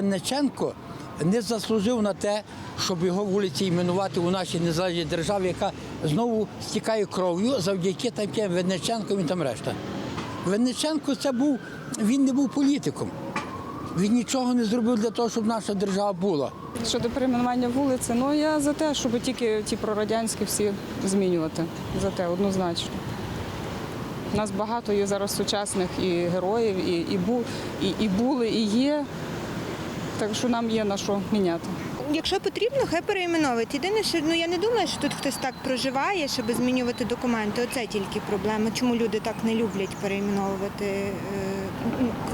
Винниченко не заслужив на те, щоб його вулиці іменувати у нашій незалежній державі, яка знову стікає кров'ю завдяки таким Винниченком і там решта. Винниченко це був, він не був політиком. Він нічого не зробив для того, щоб наша держава була. Щодо перейменування вулиці, ну я за те, щоб тільки ті прорадянські всі змінювати. За те, однозначно. У нас багато є зараз сучасних і героїв, і, і, бу, і, і були, і є. Так що нам є на що міняти. Якщо потрібно, хай перейменовують. Єдине, що ну я не думаю, що тут хтось так проживає, щоб змінювати документи. Оце тільки проблема. Чому люди так не люблять перейменовувати е,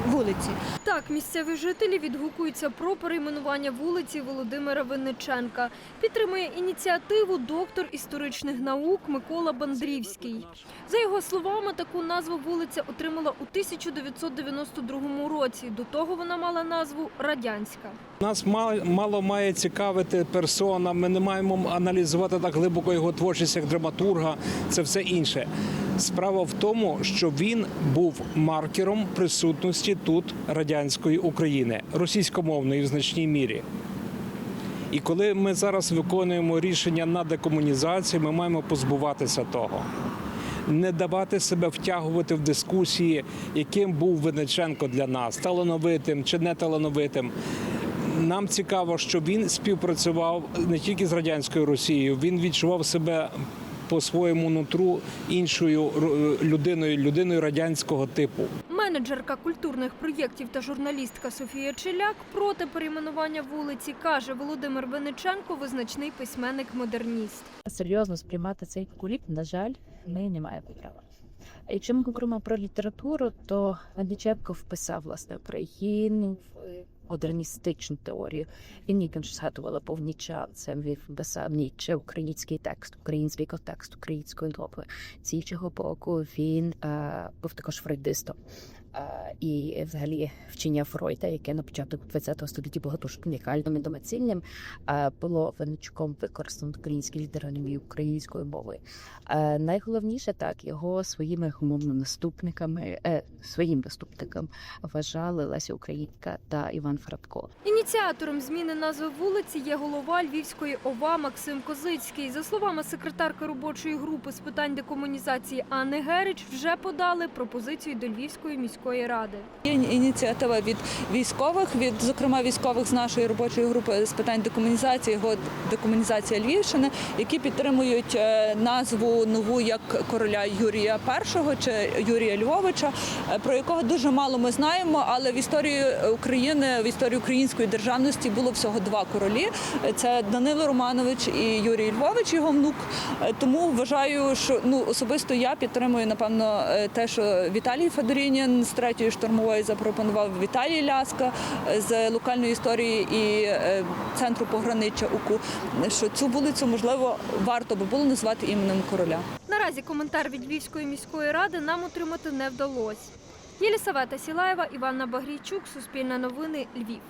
вулиці? Так, місцеві жителі відгукуються про перейменування вулиці Володимира Винниченка. Підтримує ініціативу доктор історичних наук Микола Бандрівський. За його словами, таку назву вулиця отримала у 1992 році. До того вона мала назву Радянська. Нас мало, мало має цікавити персона. Ми не маємо аналізувати так глибоко його творчість як драматурга. Це все інше. Справа в тому, що він був маркером присутності тут радянської України, російськомовної в значній мірі. І коли ми зараз виконуємо рішення на декомунізацію, ми маємо позбуватися того. Не давати себе втягувати в дискусії, яким був Винниченко для нас, талановитим чи не талановитим. Нам цікаво, що він співпрацював не тільки з радянською Росією, він відчував себе по своєму нутру іншою р- людиною, людиною радянського типу. Менеджерка культурних проєктів та журналістка Софія Челяк проти перейменування вулиці каже, Володимир Винниченко визначний письменник-модерніст. серйозно сприймати цей куліп, на жаль, ми не маємо права. А якщо ми говоримо про літературу, то Вениченко вписав власне Україну модерністичну теорію. Він ніяк згадувала повніча. Це він ніче український текст, український контекст української мови. З іншого боку, він е, був також фрейдистом. І взагалі вчення Фройда, яке на початку ХХ століття було дуже унікальним і доцільним, е, було Венечком використано в українській літературі українською мовою. Е, Найголовніше так його своїми умовно наступниками, е, своїм наступникам вважали Леся Українка та Іван Франко. Ініціатором зміни назви вулиці є голова Львівської ОВА Максим Козицький. За словами секретарки робочої групи з питань декомунізації Анни Герич, вже подали пропозицію до Львівської міської ради. Є ініціатива від військових, від зокрема військових з нашої робочої групи з питань декомунізації, його декомунізація Львівщини, які підтримують е, назву нову як короля Юрія І чи Юрія Львовича, е, про якого дуже мало ми знаємо. Але в історії України, в історії української державності було всього два королі: це Данило Романович і Юрій Львович, його внук. Е, Тому вважаю, що ну особисто я підтримую напевно те, що Віталій Федорінін третьої штурмової запропонував Віталій Ляска е, з локальної історії і е, центру пограниччя УКУ, що цю вулицю можливо варто би було назвати іменем короля. Наразі коментар від Львівської міської ради нам отримати не вдалося. Єлісавета Сілаєва, Іванна Багрійчук, Суспільне новини, Львів.